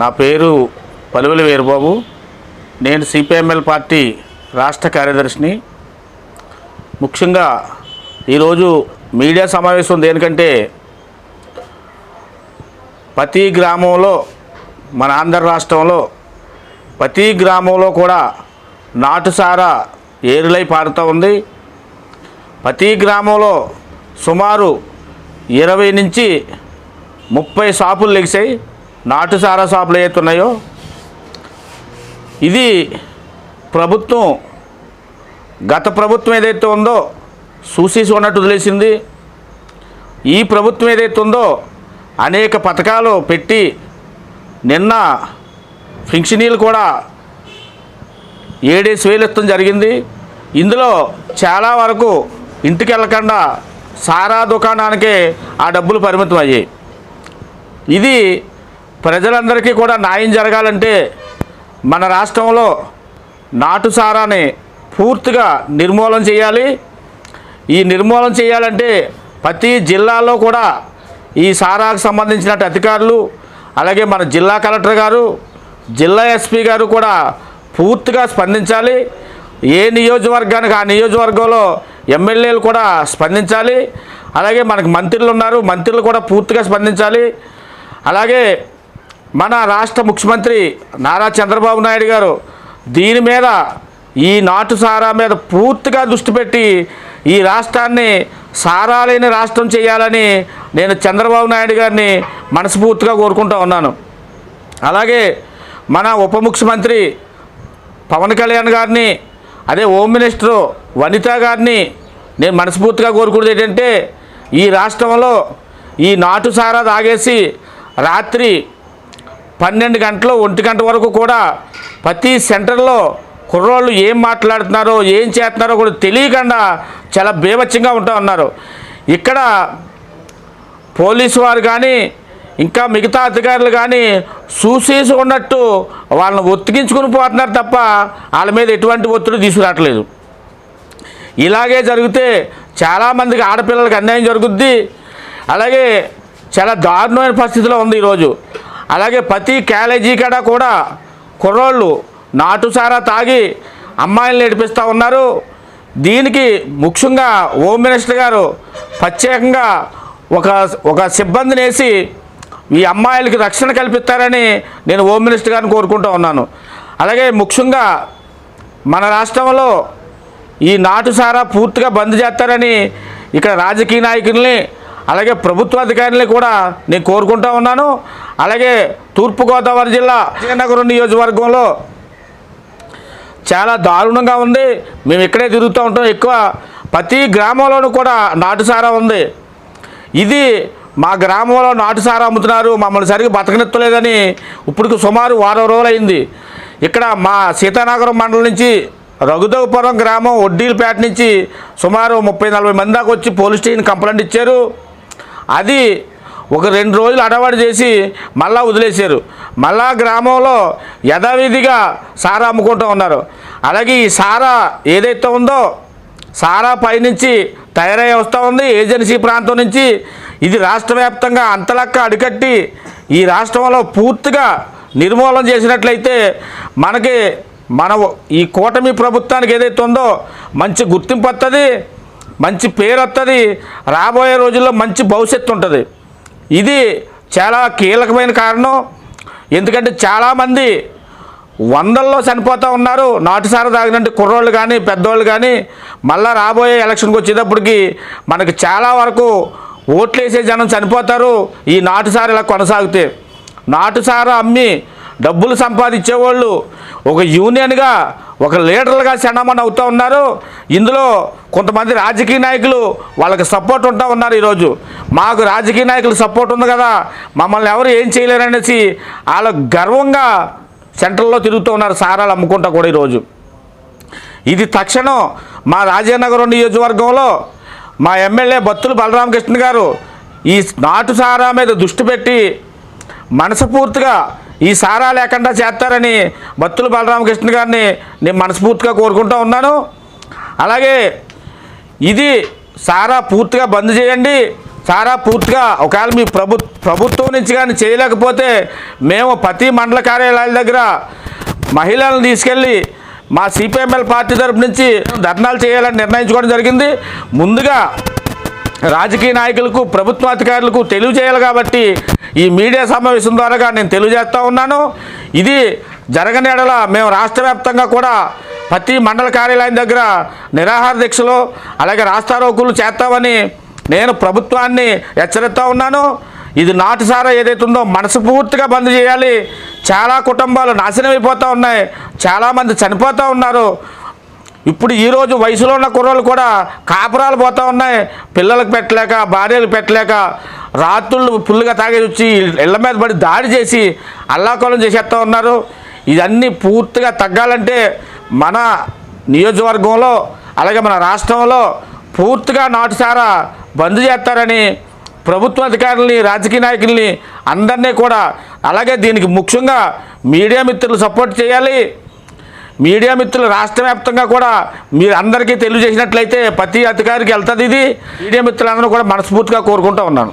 నా పేరు పలువలి వీరబాబు. నేను సిపిఎంఎల్ పార్టీ రాష్ట్ర కార్యదర్శిని. ముఖ్యంగా ఈరోజు మీడియా సమావేశం దేనికంటే ప్రతి గ్రామంలో మన ఆంధ్ర రాష్ట్రంలో ప్రతి గ్రామంలో కూడా నాటుసారా ఏరులై పారుతూ ఉంది. ప్రతి గ్రామంలో సుమారు ఇరవై నుంచి ముప్పై షాపులు లెగిసాయి నాటు సారా షాపులు ఏతున్నాయో? ఉన్నాయో ఇది ప్రభుత్వం గత ప్రభుత్వం ఏదైతే ఉందో సూసీసి ఉన్నట్టు వదిలేసింది. ఈ ప్రభుత్వం ఏదైతే ఉందో అనేక పథకాలు పెట్టి నిన్న ఫింక్షనీలు కూడా ఏడేసి వేలు ఇస్తాం జరిగింది. ఇందులో చాలా వరకు ఇంటికి వెళ్ళకుండా సారా దుకాణానికే ఆ డబ్బులు పరిమితం అయ్యాయి. ఇది ప్రజలందరికీ కూడా న్యాయం జరగాలంటే మన రాష్ట్రంలో నాటుసారాన్ని పూర్తిగా నిర్మూలన చేయాలి. ఈ నిర్మూలన చేయాలంటే ప్రతి జిల్లాలో కూడా ఈ సారాకు సంబంధించిన అధికారులు అలాగే మన జిల్లా కలెక్టర్ గారు జిల్లా ఎస్పీ గారు కూడా పూర్తిగా స్పందించాలి. ఏ నియోజకవర్గానికి ఆ నియోజకవర్గంలో ఎమ్మెల్యేలు కూడా స్పందించాలి. అలాగే మనకు మంత్రులు ఉన్నారు మంత్రులు కూడా పూర్తిగా స్పందించాలి. అలాగే మన రాష్ట్ర ముఖ్యమంత్రి నారా చంద్రబాబు నాయుడు గారు దీని మీద ఈ నాటు సారా మీద పూర్తిగా దృష్టి పెట్టి ఈ రాష్ట్రాన్ని సారాలైన రాష్ట్రం చేయాలని నేను చంద్రబాబు నాయుడు గారిని మనస్ఫూర్తిగా కోరుకుంటూ ఉన్నాను. అలాగే మన ఉప ముఖ్యమంత్రి పవన్ కళ్యాణ్ గారిని అదే హోమ్ మినిస్టరు వనిత గారిని నేను మనస్ఫూర్తిగా కోరుకునేది ఏంటంటే ఈ రాష్ట్రంలో ఈ నాటు సారా తాగేసి రాత్రి పన్నెండు గంటలు ఒంటి గంట వరకు కూడా ప్రతి సెంటర్లో కుర్రోళ్ళు ఏం మాట్లాడుతున్నారో ఏం చేస్తున్నారో కూడా తెలియకుండా చాలా బీభత్సంగా ఉంటా ఉన్నారు. ఇక్కడ పోలీసు వారు కానీ ఇంకా మిగతా అధికారులు కానీ చూసేసి ఉన్నట్టు వాళ్ళని ఒత్తిగించుకుని పోతున్నారు తప్ప వాళ్ళ మీద ఎటువంటి ఒత్తిడి తీసుకురావట్లేదు. ఇలాగే జరిగితే చాలామందికి ఆడపిల్లలకి అన్యాయం జరుగుద్ది. అలాగే చాలా దారుణమైన పరిస్థితిలో ఉంది ఈరోజు. అలాగే ప్రతి కాలేజీ కాడ కూడా కుర్రోళ్ళు నాటుసారా తాగి అమ్మాయిలను నడిపిస్తూ ఉన్నారు. దీనికి ముఖ్యంగా హోమ్ మినిస్టర్ గారు ప్రత్యేకంగా ఒక ఒక సిబ్బందిని వేసి ఈ అమ్మాయిలకి రక్షణ కల్పిస్తారని నేను హోమ్ మినిస్టర్ గారిని కోరుకుంటూ ఉన్నాను. అలాగే ముఖ్యంగా మన రాష్ట్రంలో ఈ నాటుసారా పూర్తిగా బంద్ చేస్తారని ఇక్కడ రాజకీయ నాయకుల్ని అలాగే ప్రభుత్వ అధికారుల్ని కూడా నేను కోరుకుంటూ ఉన్నాను. అలాగే తూర్పుగోదావరి జిల్లా విజయనగరం నియోజకవర్గంలో చాలా దారుణంగా ఉంది. మేము ఇక్కడే తిరుగుతూ ఉంటాం. ఎక్కువ ప్రతి గ్రామంలోనూ కూడా నాటుసారా ఉంది. ఇది మా గ్రామంలో నాటుసారా అమ్ముతున్నారు. మమ్మల్ని సరిగ్గా బతకనెత్తలేదని ఇప్పటికి సుమారు వారం రోజులైంది. ఇక్కడ మా సీతానగరం మండలం నుంచి రఘుదేవపురం గ్రామం వడ్డీలపేట నుంచి సుమారు ముప్పై నలభై మంది దాకా వచ్చి పోలీస్ స్టేషన్ కంప్లైంట్ ఇచ్చారు. అది ఒక రెండు రోజులు అడవాడు చేసి మళ్ళా వదిలేశారు. మళ్ళా గ్రామంలో యథావిధిగా సారా అమ్ముకుంటూ ఉన్నారు. అలాగే ఈ సారా ఏదైతే ఉందో సారా పైనుంచి తయారై వస్తూ ఉంది. ఏజెన్సీ ప్రాంతం నుంచి ఇది రాష్ట్ర వ్యాప్తంగా అంతలక్క అడికట్టి ఈ రాష్ట్రంలో పూర్తిగా నిర్మూలన చేసినట్లయితే మనకి మన ఈ కూటమి ప్రభుత్వానికి ఏదైతే ఉందో మంచి గుర్తింపు వస్తుంది మంచి పేరు వస్తుంది రాబోయే రోజుల్లో మంచి భవిష్యత్తు ఉంటుంది. ఇది చాలా కీలకమైన కారణం. ఎందుకంటే చాలామంది వందల్లో చనిపోతూ ఉన్నారు. నాటుసార తాగినట్టు కుర్రోళ్ళు కానీ పెద్దోళ్ళు కానీ మళ్ళీ రాబోయే ఎలక్షన్కి వచ్చేటప్పటికి మనకి చాలా వరకు ఓట్లేసే జనం చనిపోతారు ఈ నాటుసారి ఇలా కొనసాగితే. నాటుసార అమ్మి డబ్బులు సంపాదించేవాళ్ళు ఒక యూనియన్గా ఒక లీడర్లుగా చండమని అవుతూ ఉన్నారు. ఇందులో కొంతమంది రాజకీయ నాయకులు వాళ్ళకి సపోర్ట్ ఉంటా ఉన్నారు ఈరోజు. మాకు రాజకీయ నాయకులు సపోర్ట్ ఉంది కదా. మమ్మల్ని ఎవరు ఏం చేయలేరనేసి వాళ్ళ గర్వంగా సెంటర్లో తిరుగుతూ ఉన్నారు సారాలు అమ్ముకుంటా కూడా ఈరోజు. ఇది తక్షణం మా రాజానగరం నియోజకవర్గంలో మా ఎమ్మెల్యే బత్తులు బలరామకృష్ణ గారు ఈ నాటు సారా మీద దృష్టి పెట్టి మనస్ఫూర్తిగా ఈ సారా లేకుండా చేస్తారని బత్తుల బలరామకృష్ణ గారిని నేను మనస్ఫూర్తిగా కోరుకుంటూ ఉన్నాను. అలాగే ఇది సారా పూర్తిగా బంద్ చేయండి. సారా పూర్తిగా ఒకవేళ మీ ప్రభు ప్రభుత్వం నుంచి కానీ చేయలేకపోతే మేము ప్రతి మండల కార్యాలయాల దగ్గర మహిళలను తీసుకెళ్ళి మా సిపిఎంఎల్ పార్టీ తరపు నుంచి ధర్నాలు చేయాలని నిర్ణయించుకోవడం జరిగింది. ముందుగా రాజకీయ నాయకులకు ప్రభుత్వాధికారులకు తెలియజేయాలి కాబట్టి ఈ మీడియా సమావేశం ద్వారా నేను తెలియజేస్తూ ఉన్నాను. ఇది జరగని ఎడల మేము రాష్ట్ర కూడా ప్రతి మండల కార్యాలయం దగ్గర నిరాహార దీక్షలు అలాగే రాస్తారోకులు చేస్తామని నేను ప్రభుత్వాన్ని హెచ్చరిస్తూ ఉన్నాను. ఇది నాటుసారా ఏదైతే ఉందో మనస్ఫూర్తిగా బంద్ చేయాలి. చాలా కుటుంబాలు నాశనం అయిపోతూ ఉన్నాయి. చాలామంది చనిపోతూ ఉన్నారు. ఇప్పుడు ఈరోజు వయసులో ఉన్న కుర్రోళ్ళు కూడా కాపురాలు పోతూ ఉన్నాయి. పిల్లలకు పెట్టలేక భార్యలు పెట్టలేక రాత్రుళ్ళు ఫుల్గా తాగేసి వచ్చి ఇళ్ళ మీద పడి దాడి చేసి అల్లాకోలం చేసేస్తూ ఉన్నారు. ఇవన్నీ పూర్తిగా తగ్గాలంటే మన నియోజకవర్గంలో అలాగే మన రాష్ట్రంలో పూర్తిగా నాటుసారా బంద్ చేస్తారని ప్రభుత్వ అధికారుల్ని రాజకీయ నాయకుల్ని అందరినీ కూడా అలాగే దీనికి ముఖ్యంగా మీడియా మిత్రులు సపోర్ట్ చేయాలి. మీడియా మిత్రులు రాష్ట్ర వ్యాప్తంగా కూడా మీరు అందరికీ తెలియజేసినట్లయితే ప్రతి అధికారికి వెళ్తుంది ఇది. మీడియా మిత్రులందరూ కూడా మనస్ఫూర్తిగా కోరుకుంటూ ఉన్నాను.